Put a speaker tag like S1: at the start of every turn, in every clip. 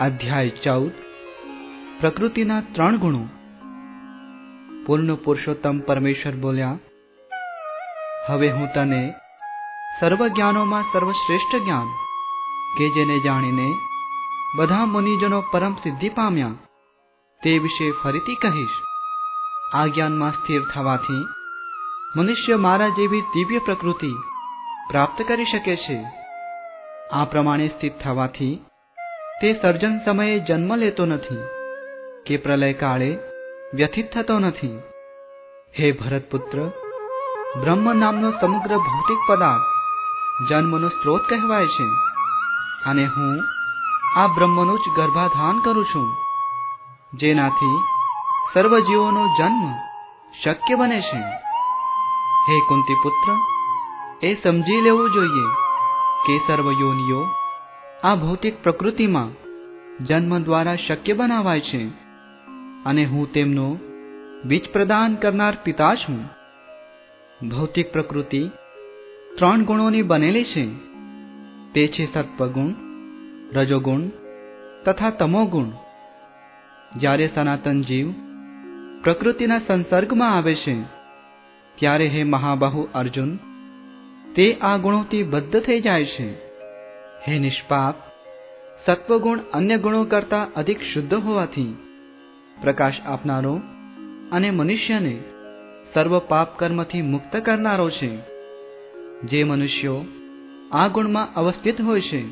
S1: અધ્યાય ચૌદ. પ્રકૃતિના ત્રણ ગુણો. પૂર્ણ પુરુષોત્તમ પરમેશ્વર બોલ્યા, હવે હું તને સર્વ જ્ઞાનોમાં સર્વશ્રેષ્ઠ જ્ઞાન, કે જેને જાણીને બધા મુનિજનો પરમ સિદ્ધિ પામ્યા, તે વિશે ફરીથી કહીશ. આ જ્ઞાનમાં સ્થિર થવાથી મનુષ્ય મારા જેવી દિવ્ય પ્રકૃતિ પ્રાપ્ત કરી શકે છે. આ પ્રમાણે સ્થિત થવાથી તે સર્જન સમયે જન્મ લેતો નથી, કે પ્રલય કાળે વ્યથિત થતો નથી. હે ભરતપુત્ર, બ્રહ્મ નામનો સમગ્ર ભૌતિક પદાર્થ જન્મનો સ્ત્રોત કહેવાય છે, અને હું આ બ્રહ્મનું જ ગર્ભાધાન કરું છું, જેનાથી સર્વ જીવોનો જન્મ શક્ય બને છે. હે કુંતી પુત્ર એ સમજી લેવું જોઈએ કે સર્વ યોનિઓ આ ભૌતિક પ્રકૃતિમાં જન્મ દ્વારા શક્ય બનાવાય છે. અને હું તેમનો બીજ પ્રદાન કરનાર પિતા છું ભૌતિક પ્રકૃતિ ત્રણ ગુણોની બનેલી છે. તે છે સત્વગુણ, રજોગુણ તથા તમોગુણ. જ્યારે સનાતન જીવ પ્રકૃતિના સંસર્ગમાં આવે છે, ત્યારે હે મહાબાહુ અર્જુન, તે આ ગુણોથી બદ્ધ થઈ જાય છે. હે નિષ્પાપ, સત્વગુણ અન્ય ગુણો કરતાં અધિક શુદ્ધ હોવાથી પ્રકાશ આપનારો અને મનુષ્યને સર્વ પાપ કર્મથી મુક્ત કરનારો છે. જે મનુષ્યો આ ગુણમાં અવસ્થિત હોય છે,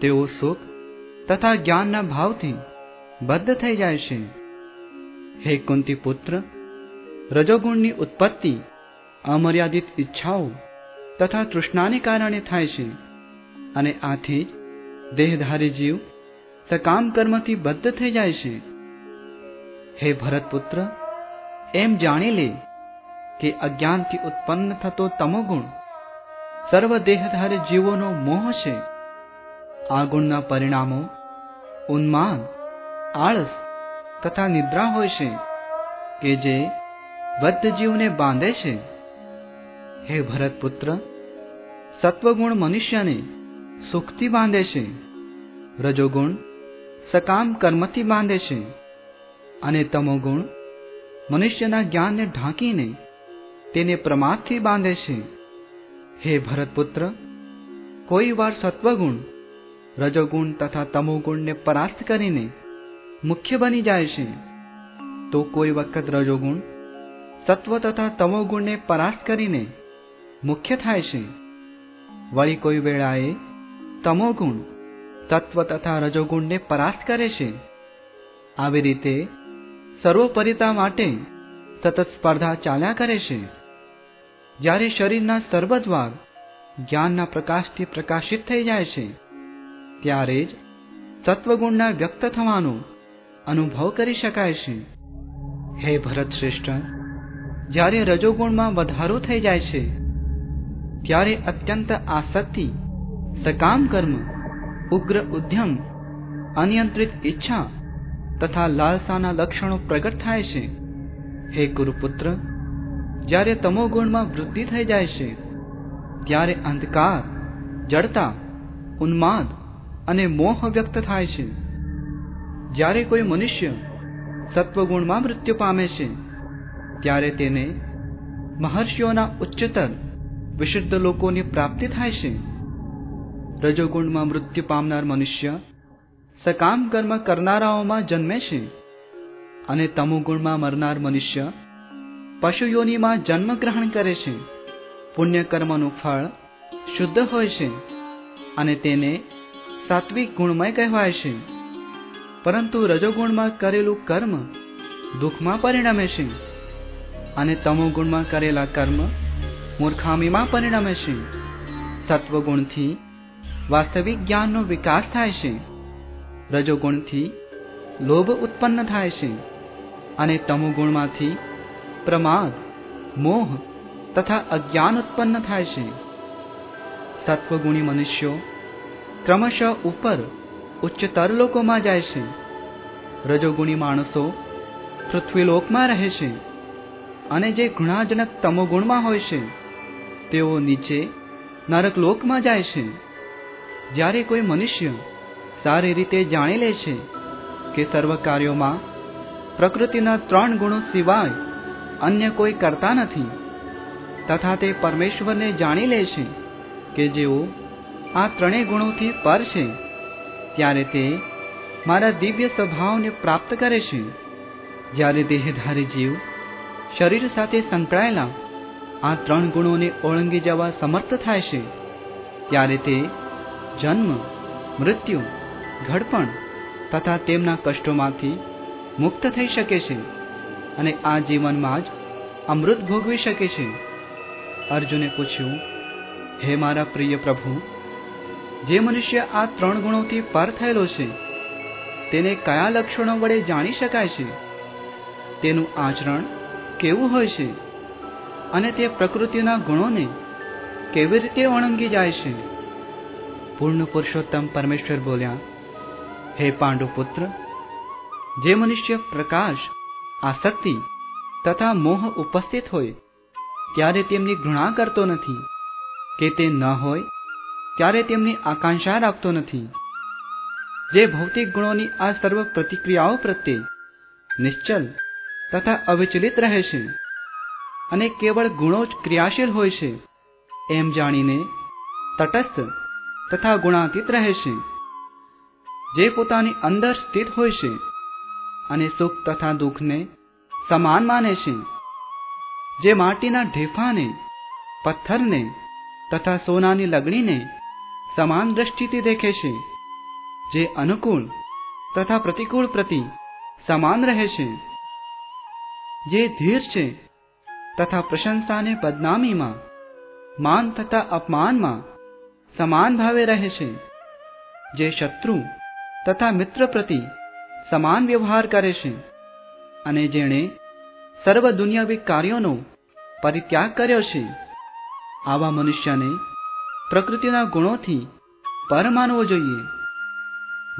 S1: તેઓ સુખ તથા જ્ઞાનના ભાવથી બદ્ધ થઈ જાય છે. હે કુંતી પુત્ર રજોગુણની ઉત્પત્તિ અમર્યાદિત ઈચ્છાઓ તથા તૃષ્ણાને કારણે થાય છે. અને આથી જ દેહધારી જીવ સકામ કર્મથી બદ્ધ થઈ જાય છે. હે ભરતપુત્ર, એમ જાણી લે કે અજ્ઞાનથી ઉત્પન્ન થતો તમોગુણ સર્વ દેહધારી જીવોનો મોહ છે. આ ગુણના પરિણામો ઉન્માદ, આળસ તથા નિદ્રા હોય છે કે જે બદ્ધ જીવને બાંધે છે. હે ભરતપુત્ર, સત્વગુણ મનુષ્યને સુખથી બાંધે છે. રજોગુણ સકામ કર્મથી બાંધે છે. અને તમોગુણ મનુષ્યના જ્ઞાનને ઢાંકીને તેને પ્રમાદથી બાંધે છે. હે ભરતપુત્ર, કોઈ વાર સત્વગુણ, રજોગુણ તથા તમોગુણને પરાસ્ત કરીને મુખ્ય બની જાય છે, તો કોઈ વખત રજોગુણ, સત્વ તથા તમોગુણને પરાસ્ત કરીને મુખ્ય થાય છે. વળી કોઈ વેળાએ તમોગુણ, તત્વ તથા રજોગુણને પરાસ્ત કરે છે. આવી રીતે સર્વોપરિતા માટે સતત સ્પર્ધા ચાલ્યા કરે છે. જ્યારે શરીરના સર્વદ્વાર જ્ઞાનના પ્રકાશથી પ્રકાશિત થઈ જાય છે, ત્યારે જ સત્વગુણના વ્યક્ત થવાનો અનુભવ કરી શકાય છે. હે ભરત શ્રેષ્ઠ, જ્યારે રજોગુણમાં વધારો થઈ જાય છે, ત્યારે અત્યંત આસક્તિ સકામ કર્મ ઉગ્ર ઉદ્યમ અનિયંત્રિત ઈચ્છા તથા લાલસાના લક્ષણો પ્રગટ થાય છે હે ગુરુપુત્ર જ્યારે તમોગુણમાં વૃદ્ધિ થઈ જાય છે ત્યારે અંધકાર જડતા ઉન્માદ અને મોહ વ્યક્ત થાય છે જ્યારે કોઈ મનુષ્ય સત્વગુણમાં મૃત્યુ પામે છે ત્યારે તેને મહર્ષિઓના ઉચ્ચતર વિશુદ્ધ લોકોની પ્રાપ્તિ થાય છે રજોગુણમાં મૃત્યુ પામનાર મનુષ્ય, સકામ કર્મ કરનારાઓમાં જન્મે છે અને તમોગુણમાં મરનાર મનુષ્ય પશુયોનીમાં જન્મ ગ્રહણ કરે છે પુણ્ય કર્મનું ફળ શુદ્ધ હોય છે અને તેને સાત્વિક ગુણમય કહેવાય છે પરંતુ રજોગુણમાં કરેલું કર્મ દુઃખમાં પરિણમે છે અને તમોગુણમાં કરેલા કર્મ મૂર્ખામીમાં પરિણમે છે સત્વગુણથી વાસ્તવિક જ્ઞાનનો વિકાસ થાય છે. રજોગુણથી લોભ ઉત્પન્ન થાય છે અને તમોગુણમાંથી પ્રમાદ, મોહ તથા અજ્ઞાન ઉત્પન્ન થાય છે. સત્વગુણી મનુષ્યો ક્રમશઃ ઉપર ઉચ્ચતર લોકોમાં જાય છે. રજોગુણી માણસો પૃથ્વીલોકમાં રહે છે અને જે ગુણાજનક તમોગુણમાં હોય છે, તેઓ નીચે નરકલોકમાં જાય છે. જ્યારે કોઈ મનુષ્ય સારી રીતે જાણી લે છે કે સર્વ કાર્યોમાં પ્રકૃતિના ત્રણ ગુણો સિવાય અન્ય કોઈ કરતા નથી, તથા તે પરમેશ્વરને જાણી લે છે કે જેઓ આ ત્રણેય ગુણોથી પર છે, ત્યારે તે મારા દિવ્ય સ્વભાવને પ્રાપ્ત કરે છે. જ્યારે દેહધારી જીવ શરીર સાથે સંકળાયેલા આ ત્રણ ગુણોને ઓળંગી જવા સમર્થ થાય છે, ત્યારે તે જન્મ, મૃત્યુ, ઘડપણ તથા તેમના કષ્ટોમાંથી મુક્ત થઈ શકે છે અને આ જીવનમાં જ અમૃત ભોગવી શકે છે. અર્જુને પૂછ્યું, હે મારા પ્રિય પ્રભુ, જે મનુષ્ય આ ત્રણ ગુણોથી પર થયેલો છે, તેને કયા લક્ષણો વડે જાણી શકાય છે? તેનું આચરણ કેવું હોય છે? અને તે પ્રકૃતિના ગુણોને કેવી રીતે ઓળંગી જાય છે? પૂર્ણ પુરુષોત્તમ પરમેશ્વર બોલ્યા, હે પાંડુપુત્ર, જે મનુષ્ય પ્રકાશ, આસક્તિ તથા મોહ ઉપસ્થિત હોય, ત્યારે તેમની ઘૃણા કરતો નથી. કે તે ન હોય, ત્યારે તેમની આકાંક્ષા રાખતો નથી. જે ભૌતિક ગુણોની આ સર્વ પ્રતિક્રિયાઓ પ્રત્યે નિશ્ચલ તથા અવિચલિત રહે છે અને કેવળ ગુણો જ ક્રિયાશીલ હોય છે, એમ જાણીને તટસ્થ તથા ગુણાતીત રહે છે જે પોતાની અંદર સ્થિત હોય છે અને સુખ તથા દુઃખને સમાન માને છે. જે માટીના ઢેફાને, પથ્થરને તથા સોનાની લગણીને સમાન દ્રષ્ટિથી દેખે છે. જે અનુકૂળ તથા પ્રતિકૂળ પ્રતિ સમાન રહે છે. જે ધીર છે તથા પ્રશંસાને બદનામીમાં, માન તથા અપમાનમાં સમાન ભાવે રહે છે, જે શત્રુ તથા મિત્ર પ્રતિ સમાન વ્યવહાર કરે છે અને જેણે સર્વ દુનિયાવી કાર્યોનો પરિત્યાગ કર્યો છે. આવા મનુષ્યને પ્રકૃતિના ગુણોથી પર માનવો જોઈએ.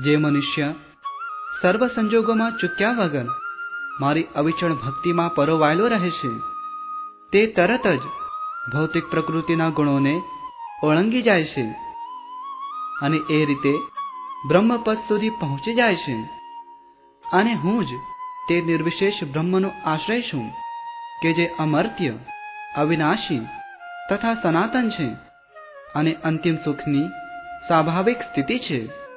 S1: જે મનુષ્ય સર્વ સંજોગોમાં ચૂક્યા વગર મારી અવિચળ ભક્તિમાં પરોવાયેલો રહે છે, તે તરત જ ભૌતિક પ્રકૃતિના ગુણોને ઓળંગી જાય છે અને એ રીતે બ્રહ્મપદ સુધી પહોંચી જાય છે. અને હું જ તે નિર્વિશેષ બ્રહ્મનો આશ્રય છું કે જે અમર્ત્ય, અવિનાશી તથા સનાતન છે અને અંતિમ સુખની સ્વાભાવિક સ્થિતિ છે.